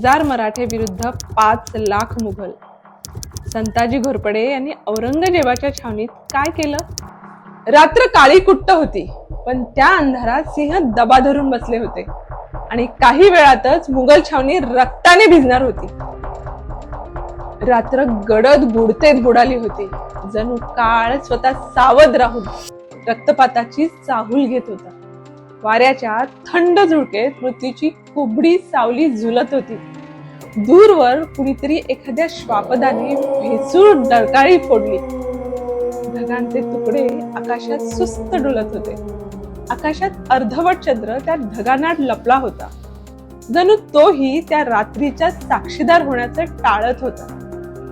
हजार मराठे विरुद्ध पाच लाख मुघल. संताजी घोरपडे यांनी औरंगजेबाच्या छावणीत काय केलं? रात्र काळी कुट्ट होती पण त्या अंधारात सिंह दबा धरून बसले होते. आणि काही वेळातच मुघल छावणी रक्ताने भिजणार होती. रात्र गडद बुडतेत बुडाली होती. जणू काळ स्वतः सावध राहून रक्तपाताची चाहूल घेत होता. वाऱ्याच्या थंड झुळकेत मृत्यूची कोबडी सावली झुलत होती. दूरवर कुणीतरी एखाद्या श्वापदाने भेसूळ डरकाळी फोडली. ढगांचे तुकडे आकाशात सुस्त डुलत होते. आकाशात अर्धवट चंद्र त्या ढगांना लपला होता. जणू तोही त्या रात्रीच्या साक्षीदार होण्याचं टाळत होता.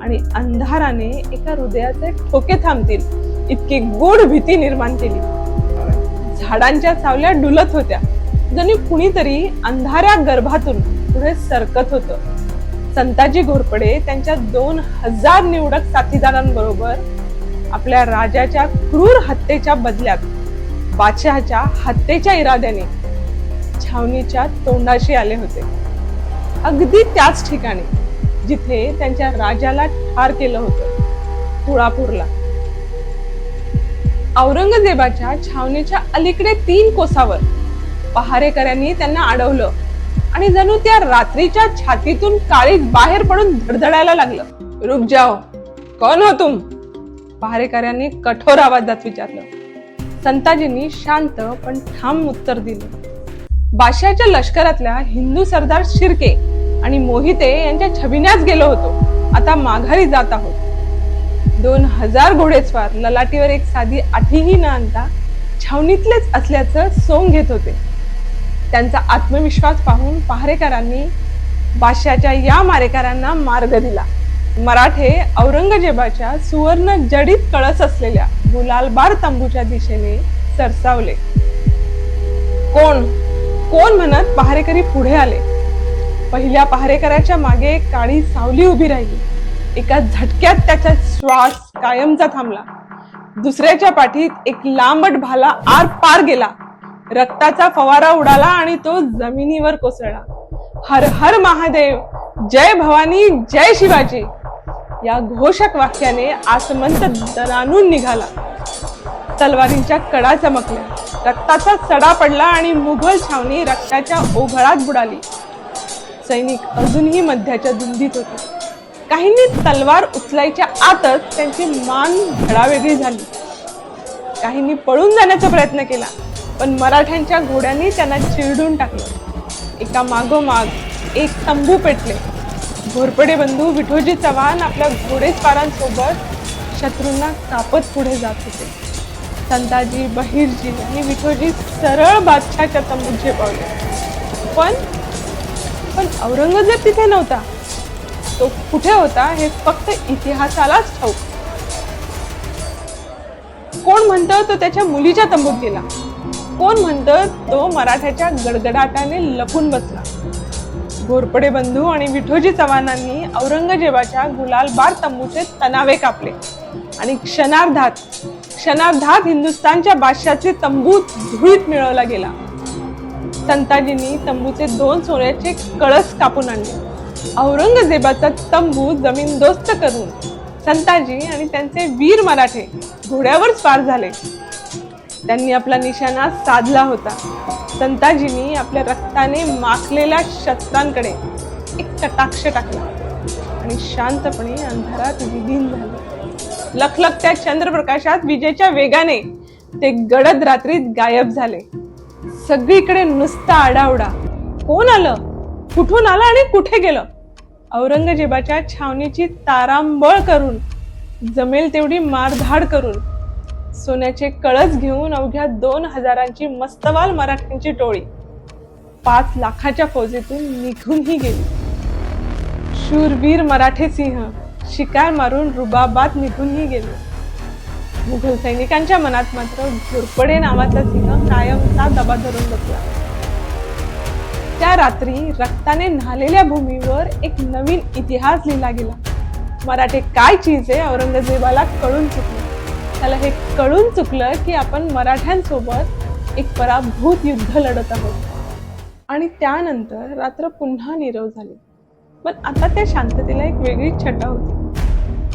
आणि अंधाराने एका हृदयाचे ठोके थांबतील इतकी गोड भीती निर्माण केली. झाडांच्या सावल्या डुलत होत्या. जणू कुणीतरी अंधाऱ्या गर्भातून पुढे सरकत होत. संताजी घोरपडे त्यांच्या दोन हजार निवडक साथीदारांबरोबर आपल्या राजाच्या क्रूर हत्येच्या बदल्यात बादशहाच्या हत्येच्या इराद्याने छावणीच्या तोंडाशी आले होते. अगदी त्याच ठिकाणी जिथे त्यांच्या राजाला ठार केलं होतं तुळापूरला. औरंगजेबाच्या छावणीच्या अलीकडे तीन कोसावर पहारेकऱ्यांनी त्यांना अडवलं आणि जणू त्या रात्रीच्या छातीतून काळीज बाहेर पडून धडधडायला लागलं. रुप जाओ. कोण हो तुम? पहारेकऱ्यांनी कठोर आवाजात विचारलं. संताजींनी शांत पण ठाम उत्तर दिलं. बादशाच्या लष्करातल्या हिंदू सरदार शिर्के आणि मोहिते यांच्या छबिन्याच गेलो होतो. आता माघारी जात आहोत. दोन हजार घोडेस्वार ललाटीवर एक साधी आठीही न आणता छावणीतलेच असल्याचं सोंग घेत होते. त्यांचा आत्मविश्वास पाहून पहारेकरांनी बादशाच्या या मारेकरांना मार्ग दिला. मराठे औरंगजेबाच्या सुवर्ण जडीत कळस असलेल्या गुलालबार तंबूच्या दिशेने सरसावले. कोण? कोण म्हणत पहारेकरी पुढे आले? पहिल्या पहारेकराच्या मागे काळी सावली उभी राहिली. एका झटक्यात त्याचा श्वास कायमचा थांबला. दुसऱ्याच्या पाठीत एक लांबट भाला आर पार गेला. रक्ताचा फवारा उडाला आणि तो जमिनीवर कोसळला. हर हर महादेव जय भवानी जय शिवाजी. या घोषक वाक्याने आसमंत दणानून निघाला. तलवारींच्या कडा चमकल्या. रक्ताचा सडा पडला आणि मुघल छावणी रक्ताच्या ओघळात बुडाली. सैनिक अजूनही मध्याच्या धुंदीत होते. काहींनी तलवार उचलायच्या आतच त्यांची मान धडावेगळी झाली. काहींनी पळून जाण्याचा प्रयत्न केला पण मराठ्यांच्या घोड्यांनी त्यांना चिरडून टाकलं. एका मागोमाग एक तंबू पेटले. घोरपडे बंधू विठोजी चव्हाण आपल्या घोडेस्वारांसोबत शत्रूंना कापत पुढे जात होते. संताजी बहिरजी आणि विठोजी सरळ बादशाच्या तंबूत झेपावले. पण पण औरंगजेब तिथे नव्हता. तो कुठे होता हे फक्त इतिहासालाच ठाऊक. कोण म्हणतं तो त्याच्या मुलीच्या तंबूत गेला कोण म्हणतं तो मराठ्याच्या गडगडाटाने लपून बसला? घोरपडे बंधू आणि विठोजी चव्हाणांनी औरंगजेबाच्या गुलालबार तंबूचे तणावे कापले. आणि क्षणार्धात क्षणार्धात हिंदुस्थानच्या बादशाचे तंबू धुळीत मिळवला गेला. संताजींनी तंबूचे दोन सोन्याचे कळस कापून आणले. औरंगजेबाचा तंबू जमीनदोस्त करून संताजी आणि त्यांचे वीर मराठे घोड्यावर स्वार झाले. त्यांनी आपला निशाणा साधला होता. संताजींनी आपल्या रक्ताने माखलेल्या शस्त्रांकडे एक कटाक्ष टाकला आणि शांतपणे अंधारात विलीन झाले. लखलखत्या चंद्रप्रकाशात विजेच्या वेगाने ते गडद रात्रीत गायब झाले. सगळीकडे नुसता आडावडा कोण आलं? कुठून आलं आणि कुठे गेलं? औरंगजेबाच्या छावणीची तारांबळ करून जमेल तेवढी मारधाड करून सोन्याचे कळस घेऊन अवघ्या दोन हजारांची मस्तवाल मराठ्यांची टोळी पाच लाखाच्या फौजेतून निघूनही गेली. शूरवीर मराठे सिंह शिकार मारून रुबाबात निघूनही गेले. मुघल सैनिकांच्या मनात मात्र घोरपडे नावाचा सिंह कायमचा दबा धरून बसला. त्या रात्री रक्ताने न्हालेल्या भूमीवर एक नवीन इतिहास लिहिला गेला. मराठे काय चीज आहे औरंगजेबाला कळून चुकलं. त्याला हे कळून चुकलं की आपण मराठ्यांसोबत एक पराभूत युद्ध लढत आहोत. आणि त्यानंतर रात्र पुन्हा नीरव झाली. पण आता त्या शांततेला एक वेगळीच छटा होती.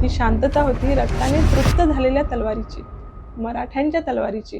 ती शांतता होती रक्ताने तृप्त झालेल्या तलवारीची मराठ्यांच्या तलवारीची.